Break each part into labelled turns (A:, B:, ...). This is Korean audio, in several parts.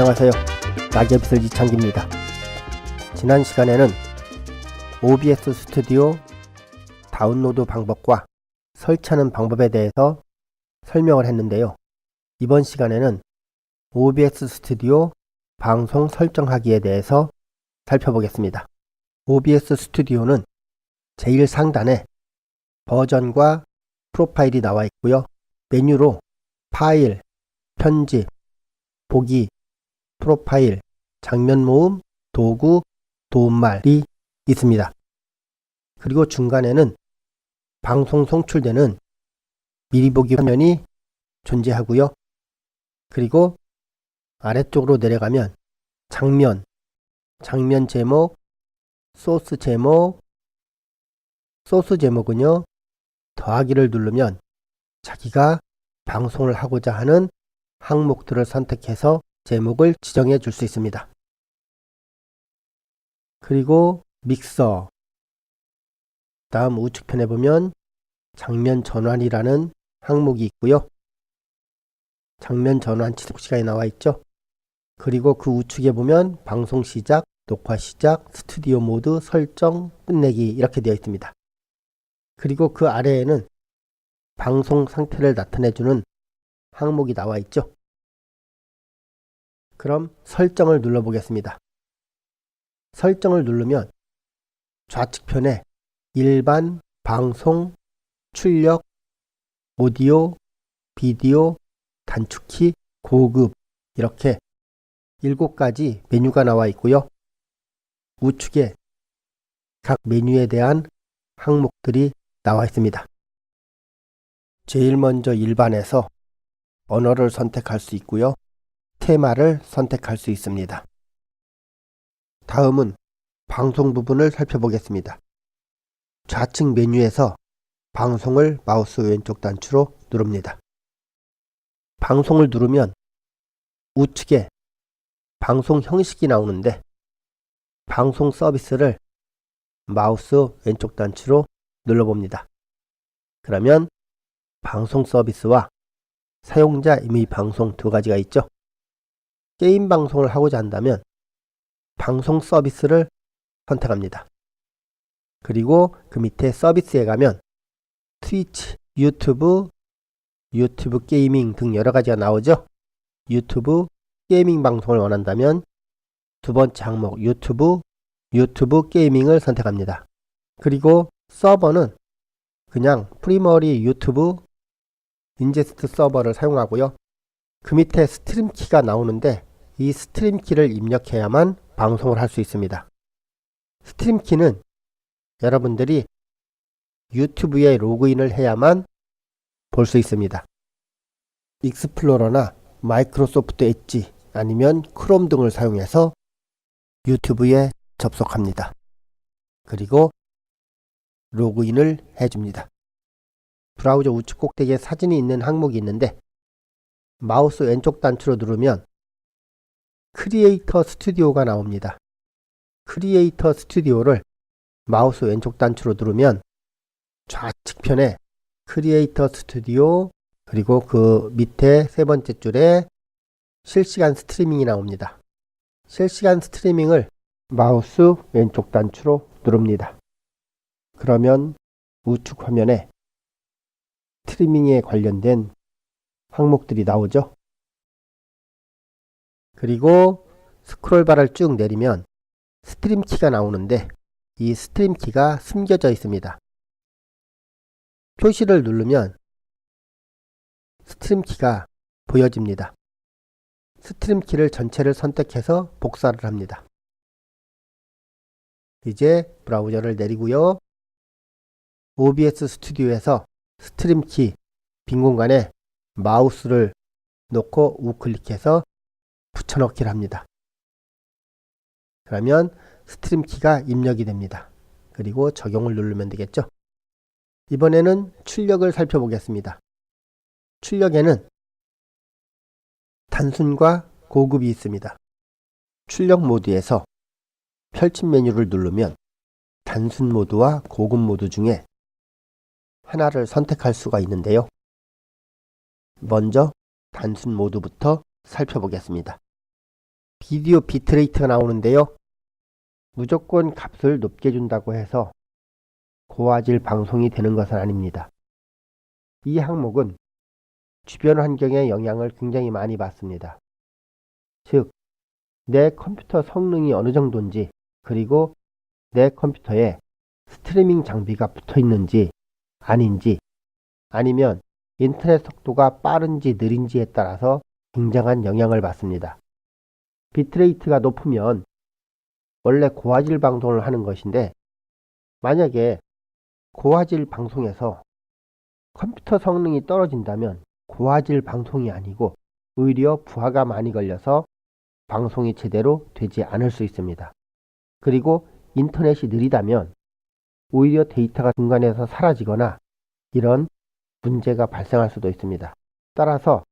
A: 안녕하세요. 낙엽슬 이창기입니다. 지난 시간에는 OBS 스튜디오 다운로드 방법과 설치하는 방법에 대해서 설명을 했는데요. 이번 시간에는 OBS 스튜디오 방송 설정하기에 대해서 살펴보겠습니다. OBS 스튜디오는 제일 상단에 버전과 프로파일이 나와 있고요. 메뉴로 파일, 편집, 보기, 프로파일, 장면 모음, 도구, 도움말이 있습니다. 그리고 중간에는 방송 송출되는 미리 보기 화면이 존재하고요. 그리고 아래쪽으로 내려가면 장면, 장면 제목, 소스 제목, 소스 제목은요. 더하기를 누르면 자기가 방송을 하고자 하는 항목들을 선택해서 제목을 지정해 줄 수 있습니다. 그리고 믹서 다음 우측편에 보면 장면 전환이라는 항목이 있고요. 장면 전환 지속 시간이 나와 있죠. 그리고 그 우측에 보면 방송 시작, 녹화 시작, 스튜디오 모드, 설정, 끝내기 이렇게 되어 있습니다. 그리고 그 아래에는 방송 상태를 나타내주는 항목이 나와 있죠. 그럼 설정을 눌러보겠습니다. 설정을 누르면 좌측편에 일반, 방송, 출력, 오디오, 비디오, 단축키, 고급 이렇게 7가지 메뉴가 나와 있고요. 우측에 각 메뉴에 대한 항목들이 나와 있습니다. 제일 먼저 일반에서 언어를 선택할 수 있고요. 테마를 선택할 수 있습니다. 다음은 방송 부분을 살펴보겠습니다. 좌측 메뉴에서 방송을 마우스 왼쪽 단추로 누릅니다. 방송을 누르면 우측에 방송 형식이 나오는데 방송 서비스를 마우스 왼쪽 단추로 눌러봅니다. 그러면 방송 서비스와 사용자 임의 방송 두 가지가 있죠. 게임 방송을 하고자 한다면 방송 서비스를 선택합니다. 그리고 그 밑에 서비스에 가면 트위치, 유튜브, 유튜브 게이밍 등 여러 가지가 나오죠. 유튜브 게이밍 방송을 원한다면 두 번째 항목 유튜브, 유튜브 게이밍을 선택합니다. 그리고 서버는 그냥 프리머리 유튜브 인제스트 서버를 사용하고요. 그 밑에 스트림 키가 나오는데 이 스트림 키를 입력해야만 방송을 할 수 있습니다. 스트림 키는 여러분들이 유튜브에 로그인을 해야만 볼 수 있습니다. 익스플로러나 마이크로소프트 엣지 아니면 크롬 등을 사용해서 유튜브에 접속합니다. 그리고 로그인을 해줍니다. 브라우저 우측 꼭대기에 사진이 있는 항목이 있는데 마우스 왼쪽 단추로 누르면 크리에이터 스튜디오가 나옵니다. 크리에이터 스튜디오를 마우스 왼쪽 단추로 누르면 좌측편에 크리에이터 스튜디오 그리고 그 밑에 세 번째 줄에 실시간 스트리밍이 나옵니다. 실시간 스트리밍을 마우스 왼쪽 단추로 누릅니다. 그러면 우측 화면에 스트리밍에 관련된 항목들이 나오죠. 그리고 스크롤바를 쭉 내리면 스트림 키가 나오는데 이 스트림 키가 숨겨져 있습니다. 표시를 누르면 스트림 키가 보여집니다. 스트림 키를 전체를 선택해서 복사를 합니다. 이제 브라우저를 내리고요. OBS 스튜디오에서 스트림 키 빈 공간에 마우스를 놓고 우클릭해서 붙여넣기를 합니다. 그러면 스트림 키가 입력이 됩니다. 그리고 적용을 누르면 되겠죠. 이번에는 출력을 살펴보겠습니다. 출력에는 단순과 고급이 있습니다. 출력 모드에서 펼침 메뉴를 누르면 단순 모드와 고급 모드 중에 하나를 선택할 수가 있는데요. 먼저 단순 모드부터 살펴보겠습니다. 비디오 비트레이트가 나오는데요. 무조건 값을 높게 준다고 해서 고화질 방송이 되는 것은 아닙니다. 이 항목은 주변 환경의 영향을 굉장히 많이 받습니다. 즉, 내 컴퓨터 성능이 어느 정도인지, 그리고 내 컴퓨터에 스트리밍 장비가 붙어 있는지 아닌지, 아니면 인터넷 속도가 빠른지 느린지에 따라서 굉장한 영향을 받습니다. 비트레이트가 높으면 원래 고화질 방송을 하는 것인데 만약에 고화질 방송에서 컴퓨터 성능이 떨어진다면 고화질 방송이 아니고 오히려 부하가 많이 걸려서 방송이 제대로 되지 않을 수 있습니다. 그리고 인터넷이 느리다면 오히려 데이터가 중간에서 사라지거나 이런 문제가 발생할 수도 있습니다. 따라서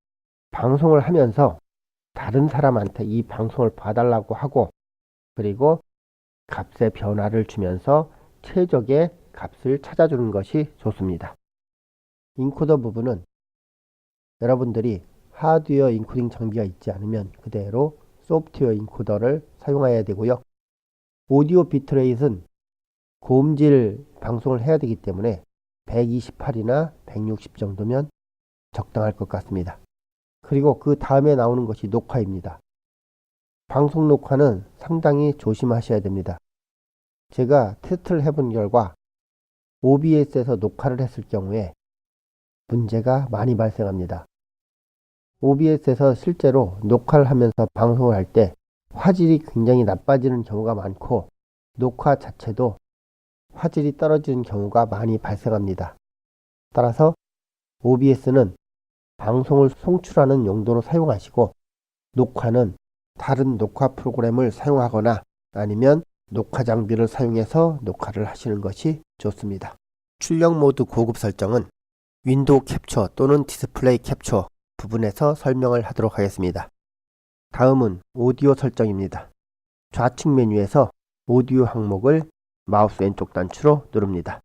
A: 방송을 하면서 다른 사람한테 이 방송을 봐달라고 하고 그리고 값의 변화를 주면서 최적의 값을 찾아주는 것이 좋습니다. 인코더 부분은 여러분들이 하드웨어 인코딩 장비가 있지 않으면 그대로 소프트웨어 인코더를 사용해야 되고요. 오디오 비트레이트는 고음질 방송을 해야 되기 때문에 128이나 160 정도면 적당할 것 같습니다. 그리고 그 다음에 나오는 것이 녹화입니다. 방송 녹화는 상당히 조심하셔야 됩니다. 제가 테스트를 해본 결과 OBS에서 녹화를 했을 경우에 문제가 많이 발생합니다. OBS에서 실제로 녹화를 하면서 방송을 할 때 화질이 굉장히 나빠지는 경우가 많고 녹화 자체도 화질이 떨어지는 경우가 많이 발생합니다. 따라서 OBS는 방송을 송출하는 용도로 사용하시고 녹화는 다른 녹화 프로그램을 사용하거나 아니면 녹화 장비를 사용해서 녹화를 하시는 것이 좋습니다. 출력 모드 고급 설정은 윈도우 캡처 또는 디스플레이 캡처 부분에서 설명을 하도록 하겠습니다. 다음은 오디오 설정입니다. 좌측 메뉴에서 오디오 항목을 마우스 왼쪽 단추로 누릅니다.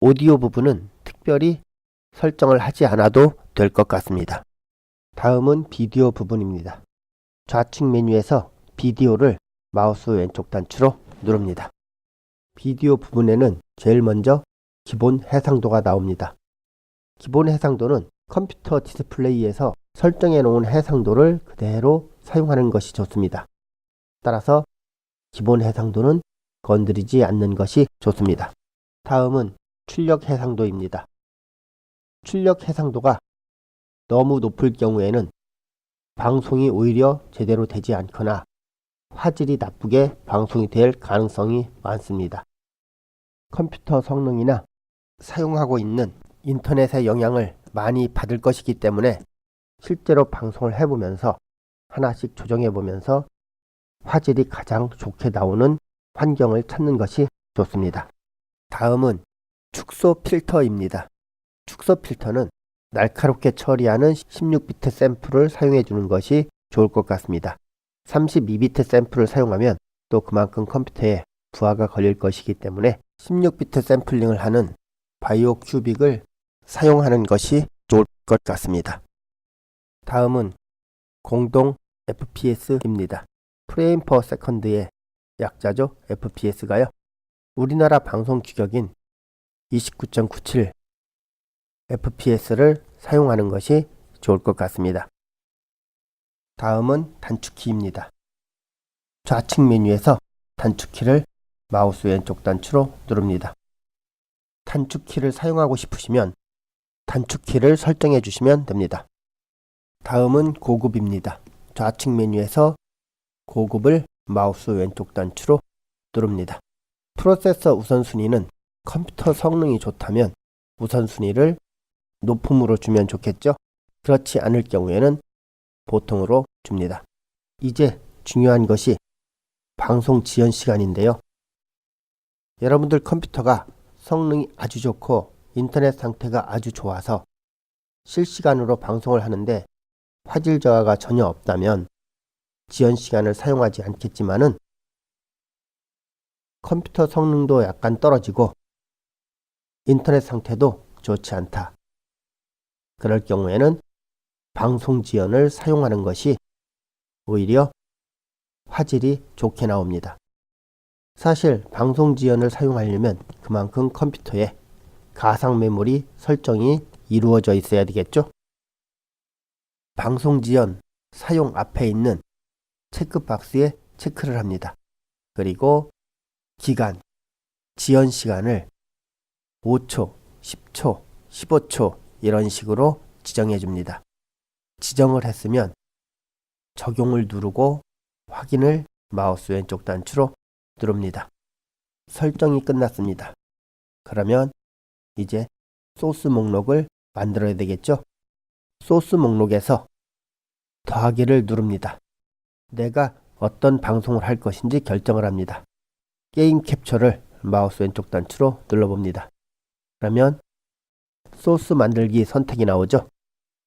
A: 오디오 부분은 특별히 설정을 하지 않아도 될 것 같습니다. 다음은 비디오 부분입니다. 좌측 메뉴에서 비디오를 마우스 왼쪽 단추로 누릅니다. 비디오 부분에는 제일 먼저 기본 해상도가 나옵니다. 기본 해상도는 컴퓨터 디스플레이에서 설정해 놓은 해상도를 그대로 사용하는 것이 좋습니다. 따라서 기본 해상도는 건드리지 않는 것이 좋습니다. 다음은 출력 해상도입니다. 출력 해상도가 너무 높을 경우에는 방송이 오히려 제대로 되지 않거나 화질이 나쁘게 방송이 될 가능성이 많습니다. 컴퓨터 성능이나 사용하고 있는 인터넷의 영향을 많이 받을 것이기 때문에 실제로 방송을 해보면서 하나씩 조정해 보면서 화질이 가장 좋게 나오는 환경을 찾는 것이 좋습니다. 다음은 축소 필터입니다. 축소 필터는 날카롭게 처리하는 16비트 샘플을 사용해 주는 것이 좋을 것 같습니다. 32비트 샘플을 사용하면 또 그만큼 컴퓨터에 부하가 걸릴 것이기 때문에 16비트 샘플링을 하는 바이오 큐빅을 사용하는 것이 좋을 것 같습니다. 다음은 공동 FPS입니다. 프레임 퍼 세컨드의 약자죠. FPS가요. 우리나라 방송 규격인 29.97 FPS를 사용하는 것이 좋을 것 같습니다. 다음은 단축키입니다. 좌측 메뉴에서 단축키를 마우스 왼쪽 단추로 누릅니다. 단축키를 사용하고 싶으시면 단축키를 설정해 주시면 됩니다. 다음은 고급입니다. 좌측 메뉴에서 고급을 마우스 왼쪽 단추로 누릅니다. 프로세서 우선순위는 컴퓨터 성능이 좋다면 우선순위를 높음으로 주면 좋겠죠? 그렇지 않을 경우에는 보통으로 줍니다. 이제 중요한 것이 방송 지연 시간인데요. 여러분들 컴퓨터가 성능이 아주 좋고 인터넷 상태가 아주 좋아서 실시간으로 방송을 하는데 화질 저하가 전혀 없다면 지연 시간을 사용하지 않겠지만은 컴퓨터 성능도 약간 떨어지고 인터넷 상태도 좋지 않다. 그럴 경우에는 방송 지연을 사용하는 것이 오히려 화질이 좋게 나옵니다. 사실 방송 지연을 사용하려면 그만큼 컴퓨터에 가상 메모리 설정이 이루어져 있어야 되겠죠? 방송 지연 사용 앞에 있는 체크박스에 체크를 합니다. 그리고 기간, 지연 시간을 5초, 10초, 15초 이런 식으로 지정해 줍니다. 지정을 했으면 적용을 누르고 확인을 마우스 왼쪽 단추로 누릅니다. 설정이 끝났습니다. 그러면 이제 소스 목록을 만들어야 되겠죠? 소스 목록에서 더하기를 누릅니다. 내가 어떤 방송을 할 것인지 결정을 합니다. 게임 캡처를 마우스 왼쪽 단추로 눌러봅니다. 그러면 소스 만들기 선택이 나오죠.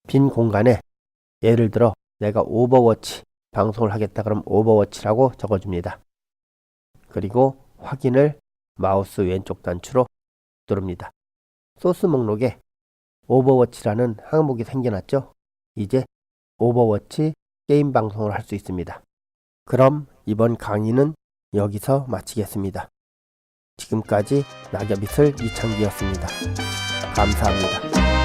A: 빈 공간에 예를 들어 내가 오버워치 방송을 하겠다 그럼 오버워치라고 적어줍니다. 그리고 확인을 마우스 왼쪽 단추로 누릅니다. 소스 목록에 오버워치라는 항목이 생겨났죠. 이제 오버워치 게임 방송을 할 수 있습니다. 그럼 이번 강의는 여기서 마치겠습니다. 지금까지 낙엽이슬 이창기였습니다. 감사합니다.